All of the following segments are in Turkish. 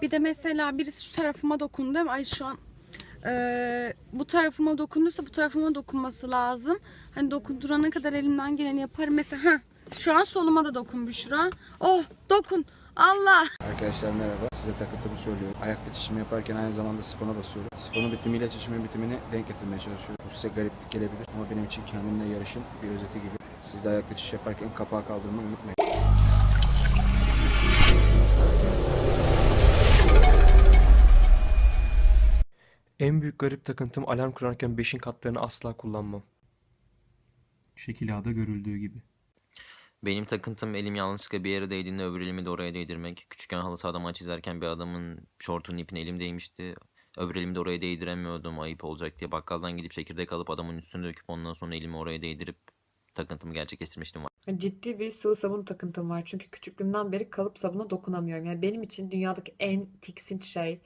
Bir de mesela birisi şu tarafıma dokundu? Ay şu an eee, bu tarafıma dokunduysa bu tarafıma dokunması lazım. Hani dokundurana kadar elimden geleni yaparım. Mesela heh, şu an soluma da dokun Büşra. Oh dokun. Allah. Arkadaşlar merhaba. Size takıntımı söylüyorum. Ayakta çişimi yaparken aynı zamanda sifona basıyorum. Sifonun bitimiyle çişimin bitimini denk getirmeye çalışıyorum. Bu size gariplik gelebilir ama benim için kendimle yarışın bir özeti gibi. Siz de ayakta çiş yaparken kapağı kaldırmayı unutmayın. En büyük garip takıntım alarm kurarken 5'in katlarını asla kullanmam. Şekil A'da görüldüğü gibi. Benim takıntım elim yanlışlıkla bir yere değdiğinde öbür elimi de oraya değdirmek. Küçükken halı sahada maç izlerken bir adamın şortunun ipine elim değmişti. Öbür elimi de oraya değdiremiyordum ayıp olacak diye. Bakkaldan gidip çekirdek alıp adamın üstüne döküp ondan sonra elimi oraya değdirip takıntımı gerçekleştirmiştim. Ciddi bir sıvı sabun takıntım var. Çünkü küçüklüğümden beri kalıp sabuna dokunamıyorum. Yani benim için dünyadaki en tiksinç şey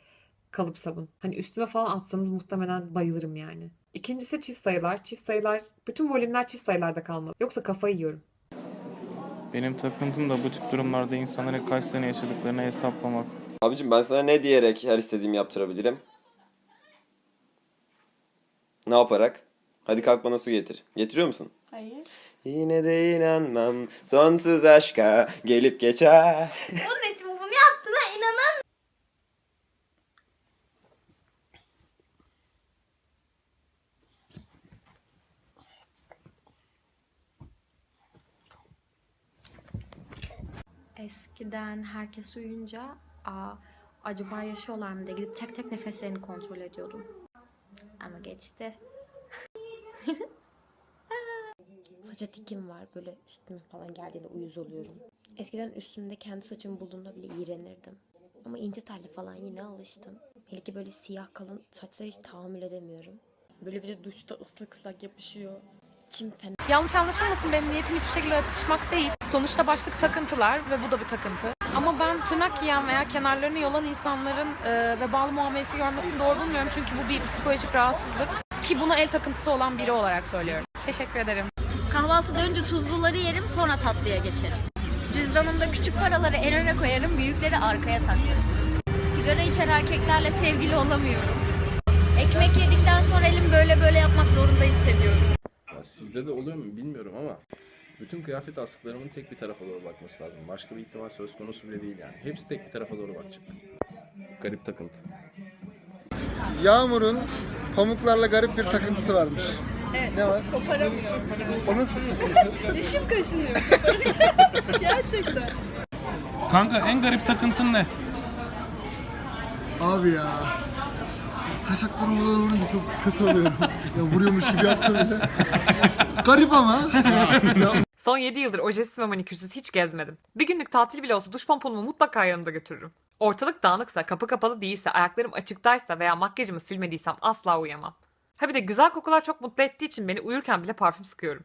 kalıp sabun. Hani üstüme falan atsanız muhtemelen bayılırım yani. İkincisi çift sayılar. Çift sayılar, bütün volümler çift sayılarda kalmalı. Yoksa kafayı yiyorum. Benim takıntım da bu tip durumlarda insanların kaç sene yaşadıklarını hesaplamak. Abicim ben sana ne diyerek her istediğimi yaptırabilirim? Ne yaparak? Hadi kalk bana su getir. Getiriyor musun? Hayır. Yine de inanmam sonsuz aşka gelip geçer. Bunun için Eskiden herkes uyuyunca Aa, acaba yaşıyorlar mı diye gidip tek tek nefeslerini kontrol ediyordum. Ama geçti. Saça tikim var böyle üstüme falan geldiğinde uyuz oluyorum. Eskiden üstümde kendi saçımı bulduğumda bile iğrenirdim. Ama ince telli falan yine alıştım. Hele ki böyle siyah kalın saçlara hiç tahammül edemiyorum. Böyle bir de duşta ıslak ıslak yapışıyor. İçim fena. Yanlış anlaşılmasın benim niyetim hiçbir şekilde atışmak değil. Sonuçta başlık takıntılar ve bu da bir takıntı. Ama ben tırnak yiyen veya kenarlarını yolan insanların e, vebalı muamelesi görmesini doğru bulmuyorum. Çünkü bu bir psikolojik rahatsızlık. Ki bunu el takıntısı olan biri olarak söylüyorum. Teşekkür ederim. Kahvaltıda önce tuzluları yerim sonra tatlıya geçerim. Cüzdanımda küçük paraları en öne koyarım, büyükleri arkaya saklarım. Sigara içen erkeklerle sevgili olamıyorum. Ekmek yedikten sonra elim böyle böyle yapmak zorunda hissediyorum. Sizde de oluyor mu bilmiyorum ama bütün kıyafet askılarımın tek bir tarafa doğru bakması lazım. Başka bir ihtimal söz konusu bile değil yani. Hepsi tek bir tarafa doğru bakacak. Garip takıntı. Yağmur'un pamuklarla garip bir takıntısı varmış. Evet, Ne var? koparamıyorum. O nasıl bir takıntı? Dişim kaşınıyor. Gerçekten. Kanka en garip takıntın ne? Abi ya. Taşaklarım oraya vurunca çok kötü oluyorum. Ya vuruyormuş gibi yapsam bile. Garip ama. Ya, Son 7 yıldır ojesiz ve manikürsüz hiç gezmedim. Bir günlük tatil bile olsa duş pomponumu mutlaka yanımda götürürüm. Ortalık dağınıksa, kapı kapalı değilse, ayaklarım açıktaysa veya makyajımı silmediysem asla uyuyamam. Ha bir de güzel kokular çok mutlu ettiği için beni uyurken bile parfüm sıkıyorum.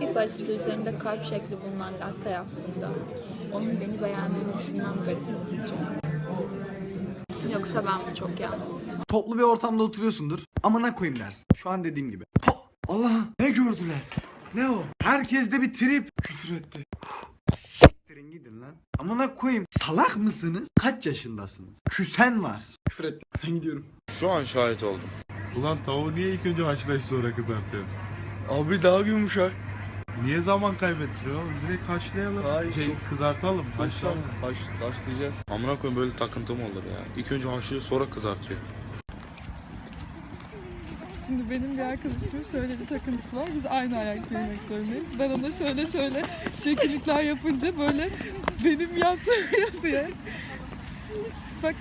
Bir barista üzerinde kalp şekli bulunan latte yapsında. Onun beni beğendiğini düşünmem garip mi sizce? Yoksa ben mi çok yalnızım? Toplu bir ortamda oturuyorsundur. Amına koyayım dersin. Şu an dediğim gibi. Po! Allah ne gördüler? Ne o? Herkes de bir trip küfür etti. Siktirin gidin lan. Amına koyayım. Salak mısınız? Kaç yaşındasınız? Küsen var. Küfür etti. Ben gidiyorum. Şu an şahit oldum. Ulan tavuğu niye ilk önce haşlayıp sonra kızartıyorsun? Abi daha yumuşak. Niye zaman kaybettiriyor oğlum? Direkt haşlayalım. Hayır, şey, çok- kızartalım. haşlayalım. Haş, haşlayacağız. Amına koyayım böyle takıntı mı olur ya? İlk önce haşlıyor sonra kızartıyor. Şimdi benim bir arkadaşımın şöyle bir takıntısı var. Biz aynı ayak giymek zorundayız. Ben ona şöyle şöyle çekilikler yapınca böyle benim yaptığımı yapıyor. Hiç bak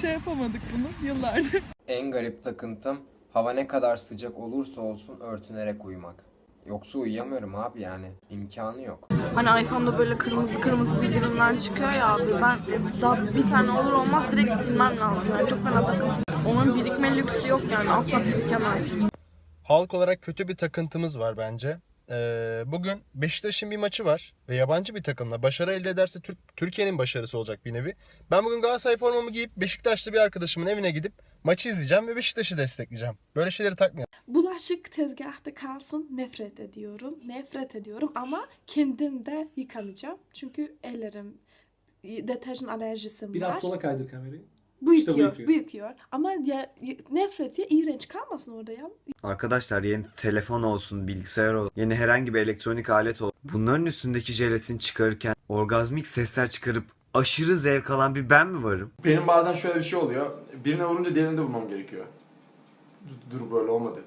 şey yapamadık bunu yıllardır. En garip takıntım hava ne kadar sıcak olursa olsun örtünerek uyumak. Yoksa uyuyamıyorum abi yani. imkanı yok. Hani iPhone'da böyle kırmızı kırmızı bildirimler çıkıyor ya abi. Ben daha bir tane olur olmaz direkt silmem lazım. Yani çok fena takıntım. Onun birikme lüksü yok yani asla birikemez. Halk olarak kötü bir takıntımız var bence. Ee, bugün Beşiktaş'ın bir maçı var ve yabancı bir takımla başarı elde ederse Türk, Türkiye'nin başarısı olacak bir nevi. Ben bugün Galatasaray formamı giyip Beşiktaşlı bir arkadaşımın evine gidip maçı izleyeceğim ve Beşiktaş'ı destekleyeceğim. Böyle şeyleri takmayalım. Bulaşık tezgahta kalsın nefret ediyorum. Nefret ediyorum ama kendim de yıkamayacağım. Çünkü ellerim deterjan alerjisim var. kaydır kamerayı. İşte bıyık yiyor. Ama ya nefret ya iğrenç kalmasın orada ya. Arkadaşlar yeni telefon olsun, bilgisayar olsun, yeni herhangi bir elektronik alet olsun. Bunların üstündeki jelatin çıkarırken orgazmik sesler çıkarıp aşırı zevk alan bir ben mi varım? Benim bazen şöyle bir şey oluyor. Birine vurunca diğerine de vurmam gerekiyor. Dur, dur böyle olmadı.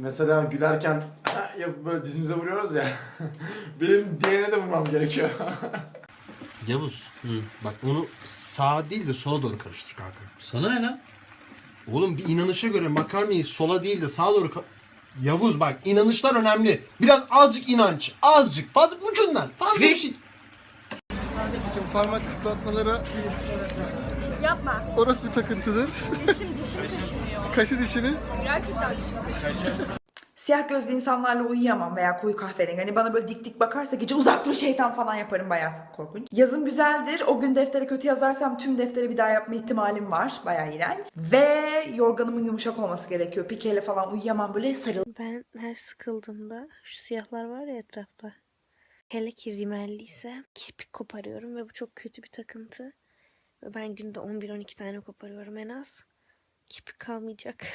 Mesela gülerken ya böyle dizimize vuruyoruz ya. Benim diğerine de vurmam gerekiyor. Yavuz. Bak onu sağa değil de sola doğru karıştır kanka. Sana ne lan? Oğlum bir inanışa göre makarnayı sola değil de sağa doğru ka- Yavuz bak inanışlar önemli. Biraz azıcık inanç. Azıcık. Fazla ucundan. Fazla bir şey. Şimdi parmak kıtlatmalara Yapma. orası bir takıntıdır. Dişim dişim kaşınıyor. Kaşı dişini. Gerçekten dişim kaşınıyor. Siyah gözlü insanlarla uyuyamam veya koyu kahverengi. Hani bana böyle dik dik bakarsa gece uzak dur şeytan falan yaparım bayağı korkunç. Yazım güzeldir. O gün deftere kötü yazarsam tüm deftere bir daha yapma ihtimalim var. Bayağı iğrenç. Ve yorganımın yumuşak olması gerekiyor. Pikeyle falan uyuyamam böyle sarıl. Ben her sıkıldığımda şu siyahlar var ya etrafta. Hele ki rimelliyse kirpik koparıyorum ve bu çok kötü bir takıntı. Ben günde 11-12 tane koparıyorum en az. Kirpik kalmayacak.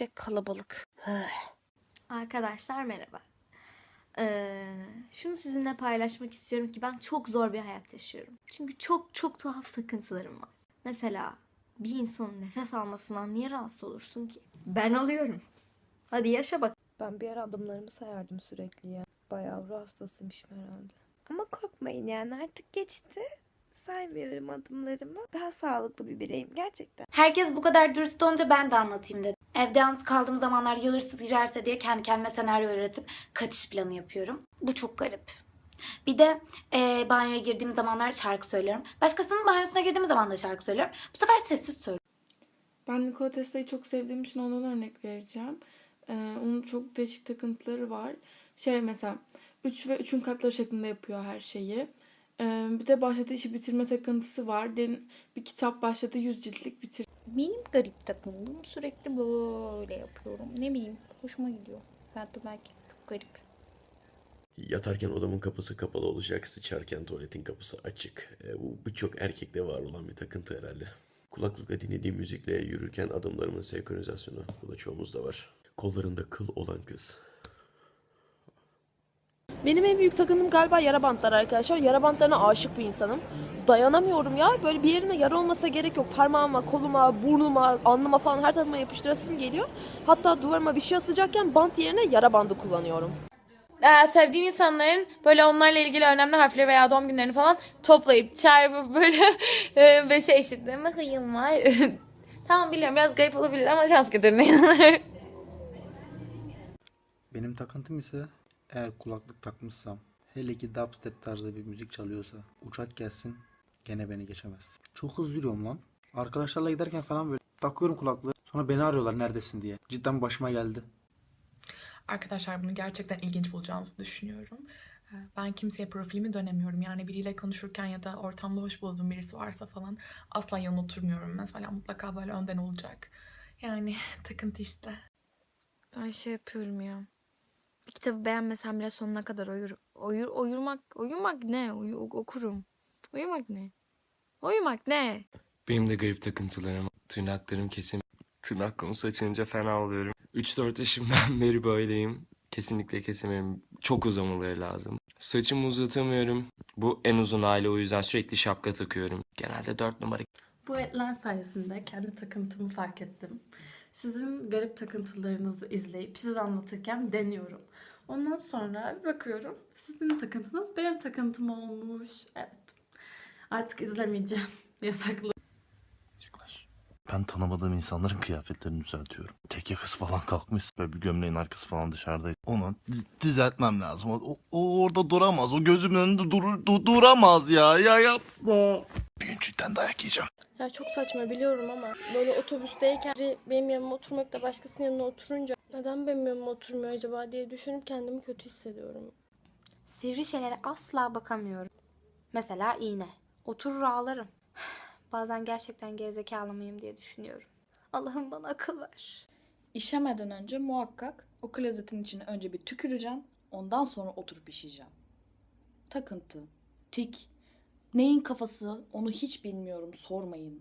De kalabalık. Arkadaşlar merhaba. Ee, şunu sizinle paylaşmak istiyorum ki ben çok zor bir hayat yaşıyorum. Çünkü çok çok tuhaf takıntılarım var. Mesela bir insanın nefes almasından niye rahatsız olursun ki? Ben alıyorum. Hadi yaşa bak. Ben bir ara adımlarımı sayardım sürekli ya. Bayağı ruh hastasıymışım herhalde. Ama korkmayın yani artık geçti. Saymıyorum adımlarımı. Daha sağlıklı bir bireyim gerçekten. Herkes bu kadar dürüst olunca ben de anlatayım dedim. Evde yalnız kaldığım zamanlar ya hırsız girerse diye kendi kendime senaryo üretip kaçış planı yapıyorum. Bu çok garip. Bir de eee banyoya girdiğim zamanlar şarkı söylüyorum. Başkasının banyosuna girdiğim zaman da şarkı söylüyorum. Bu sefer sessiz söylüyorum. Ben Nikola Tesla'yı çok sevdiğim için ondan örnek vereceğim. Ee, onun çok değişik takıntıları var. Şey mesela 3 ve 3'ün katları şeklinde yapıyor her şeyi. Ee, bir de başladığı işi bitirme takıntısı var. Den bir kitap başladı 100 ciltlik bitir. Benim garip takıntım sürekli böyle yapıyorum. Ne bileyim hoşuma gidiyor. Hatta belki çok garip. Yatarken odamın kapısı kapalı olacak, sıçarken tuvaletin kapısı açık. E, bu, bu çok erkekte var olan bir takıntı herhalde. Kulaklıkla dinlediğim müzikle yürürken adımlarımın senkronizasyonu. Bu da çoğumuzda var. Kollarında kıl olan kız. Benim en büyük takıntım galiba yara bantları arkadaşlar. Yara bantlarına aşık bir insanım. Dayanamıyorum ya. Böyle bir yerime yara olmasa gerek yok. Parmağıma, koluma, burnuma, alnıma falan her tarafıma yapıştırasım geliyor. Hatta duvarıma bir şey asacakken bant yerine yara bandı kullanıyorum. Ee, sevdiğim insanların böyle onlarla ilgili önemli harfleri veya doğum günlerini falan toplayıp çarpıp böyle e, beşe eşitleme hıyım var. tamam biliyorum biraz garip olabilir ama şans getirine inanırım. Benim takıntım ise eğer kulaklık takmışsam hele ki dubstep tarzda bir müzik çalıyorsa uçak gelsin gene beni geçemez. Çok hızlı yürüyorum lan. Arkadaşlarla giderken falan böyle takıyorum kulaklığı. Sonra beni arıyorlar neredesin diye. Cidden başıma geldi. Arkadaşlar bunu gerçekten ilginç bulacağınızı düşünüyorum. Ee, Ben kimseye profilimi dönemiyorum. Yani biriyle konuşurken ya da ortamda hoş bulduğum birisi varsa falan asla yanına oturmuyorum. Mesela mutlaka böyle önden olacak. Yani takıntı işte. Ben şey yapıyorum ya. Bir kitabı beğenmesem bile sonuna kadar oyur, oyur, oyurmak, oyurmak ne? Uyu, okurum. Uyumak ne? Uyumak ne? Benim de garip takıntılarım. Tırnaklarım kesim. Tırnak konusu açınca fena oluyorum. 3-4 yaşımdan beri böyleyim. Kesinlikle kesemiyorum. Çok uzamaları lazım. Saçımı uzatamıyorum. Bu en uzun hali o yüzden sürekli şapka takıyorum. Genelde 4 numara. Bu etler sayesinde kendi takıntımı fark ettim. Sizin garip takıntılarınızı izleyip siz anlatırken deniyorum. Ondan sonra bir bakıyorum sizin takıntınız benim takıntım olmuş. Evet. Artık izlemeyeceğim. Yasaklı. Ben tanımadığım insanların kıyafetlerini düzeltiyorum. Tek yakası falan kalkmış. Böyle bir gömleğin arkası falan dışarıda. Onu düzeltmem lazım. O, o orada duramaz. O gözümün önünde dur, du- duramaz ya. Ya yapma. Bir gün cidden dayak yiyeceğim. Ya çok saçma biliyorum ama böyle otobüsteyken biri benim yanıma oturmak da başkasının yanına oturunca neden benim yanıma oturmuyor acaba diye düşünüp kendimi kötü hissediyorum. Sivri şeylere asla bakamıyorum. Mesela iğne. Oturur ağlarım. Bazen gerçekten gerizekalı mıyım diye düşünüyorum. Allah'ım bana akıl ver. İşemeden önce muhakkak o klozetin içine önce bir tüküreceğim. Ondan sonra oturup işeyeceğim. Takıntı, tik, neyin kafası onu hiç bilmiyorum sormayın.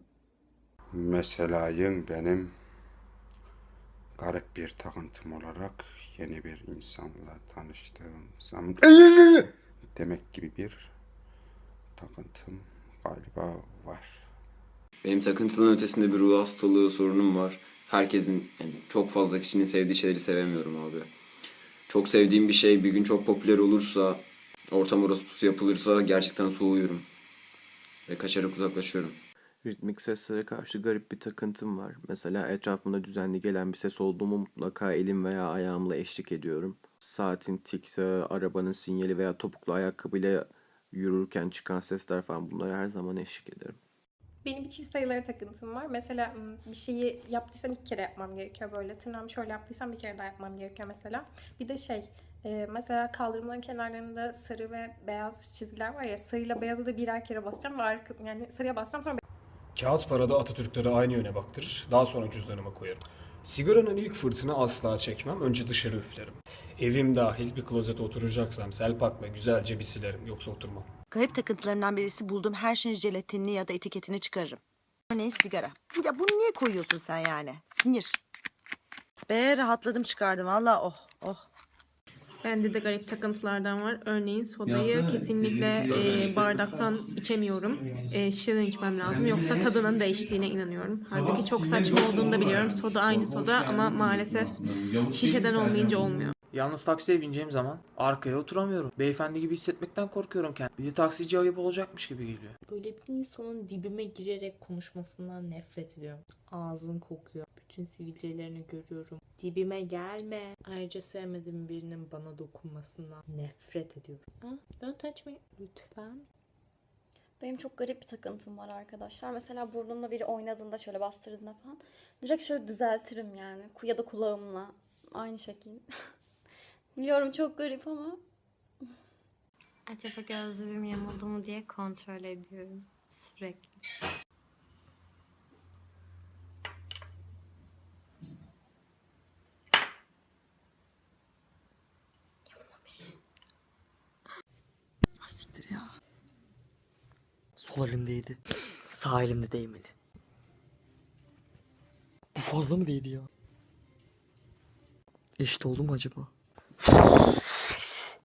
Meselayın benim garip bir takıntım olarak yeni bir insanla tanıştığım zaman demek gibi bir takıntım galiba var. Benim takıntıların ötesinde bir ruh hastalığı sorunum var. Herkesin, yani çok fazla kişinin sevdiği şeyleri sevemiyorum abi. Çok sevdiğim bir şey bir gün çok popüler olursa, ortam orospusu yapılırsa gerçekten soğuyorum. Ve kaçarak uzaklaşıyorum. Ritmik seslere karşı garip bir takıntım var. Mesela etrafımda düzenli gelen bir ses oldu mu mutlaka elim veya ayağımla eşlik ediyorum. Saatin tikti, arabanın sinyali veya topuklu ayakkabıyla yürürken çıkan sesler falan bunlara her zaman eşlik ederim. Benim bir çift sayıları takıntım var. Mesela bir şeyi yaptıysam iki kere yapmam gerekiyor böyle. Tırnağımı şöyle yaptıysam bir kere daha yapmam gerekiyor mesela. Bir de şey e, mesela kaldırımların kenarlarında sarı ve beyaz çizgiler var ya sarıyla beyazı da birer kere basacağım ve arka, yani sarıya basacağım sonra Kağıt parada Atatürkleri aynı yöne baktırır. Daha sonra cüzdanıma koyarım. Sigaranın ilk fırtını asla çekmem. Önce dışarı üflerim. Evim dahil bir klozete oturacaksam selpakla güzelce bir silerim. Yoksa oturmam. Garip takıntılarından birisi bulduğum her şeyin jelatinini ya da etiketini çıkarırım. Örneğin sigara. Ya bunu niye koyuyorsun sen yani? Sinir. Be rahatladım çıkardım valla oh oh. Bende de garip takıntılardan var. Örneğin sodayı kesinlikle e, bardaktan içemiyorum. E, şişeden içmem lazım. Yoksa tadının değiştiğine inanıyorum. Halbuki çok saçma olduğunu da biliyorum. Soda aynı soda ama maalesef şişeden olmayınca olmuyor. Yalnız taksiye bineceğim zaman arkaya oturamıyorum. Beyefendi gibi hissetmekten korkuyorum kendimi. Bir de taksici ayıp olacakmış gibi geliyor. Böyle bir insanın dibime girerek konuşmasından nefret ediyorum. Ağzın kokuyor. Bütün sivilcelerini görüyorum. Dibime gelme. Ayrıca sevmediğim birinin bana dokunmasından nefret ediyorum. Ha? Don't touch me. Lütfen. Benim çok garip bir takıntım var arkadaşlar. Mesela burnumla biri oynadığında şöyle bastırdığında falan direkt şöyle düzeltirim yani. Ya da kulağımla aynı şekil. Biliyorum çok garip ama. Acaba gözlüğüm yamuldu mu diye kontrol ediyorum sürekli. Siktir ya. Sol elimdeydi. Sağ elimde değmeli. Bu fazla mı değdi ya? Eşit oldu mu acaba?